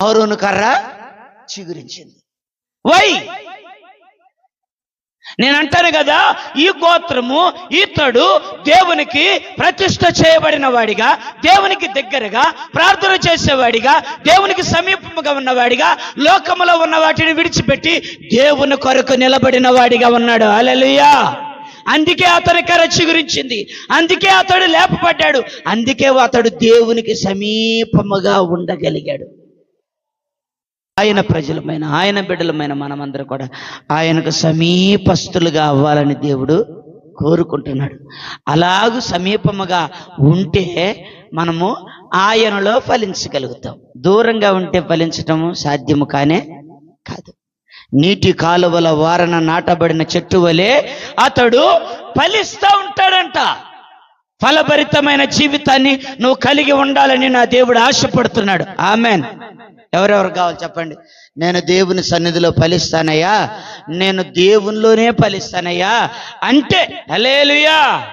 అహరోను కర్ర చిగురించింది. వై? నేను అంటాను కదా ఈ గోత్రము ఇతడు దేవునికి ప్రతిష్ట చేయబడిన వాడిగా దేవునికి దగ్గరగా ప్రార్థన చేసేవాడిగా దేవునికి సమీపముగా ఉన్నవాడిగా లోకములో ఉన్న వాటిని విడిచిపెట్టి దేవుని కొరకు నిలబడిన వాడిగా ఉన్నాడు. అలలుయా అందుకే అతని కరచి గురించింది అందుకే అతడు లేపబడ్డాడు. అందుకే అతడు దేవునికి సమీపముగా ఉండగలిగాడు. ఆయన ప్రజలమైన ఆయన బిడ్డలమైన మనమందరం కూడా ఆయనకు సమీపస్తులుగా అవ్వాలని దేవుడు కోరుకుంటున్నాడు. అలాగూ సమీపముగా ఉంటే మనము ఆయనలో ఫలించగలుగుతాం. దూరంగా ఉంటే ఫలించటము సాధ్యము కానే కాదు. నీటి కాలువల వారన నాటబడిన చెట్టు వలె అతడు ఫలిస్తూ ఉంటాడంట. ఫలభరితమైన జీవితాన్ని నువ్వు కలిగి ఉండాలని నా దేవుడు ఆశపడుతున్నాడు. ఆమెన్. ఎవరెవరు కావాలి చెప్పండి? నేను దేవుని సన్నిధిలో ఫలిస్తానయ్యా. నేను దేవునిలోనే ఫలిస్తానయ్యా. అంటే హలేలుయా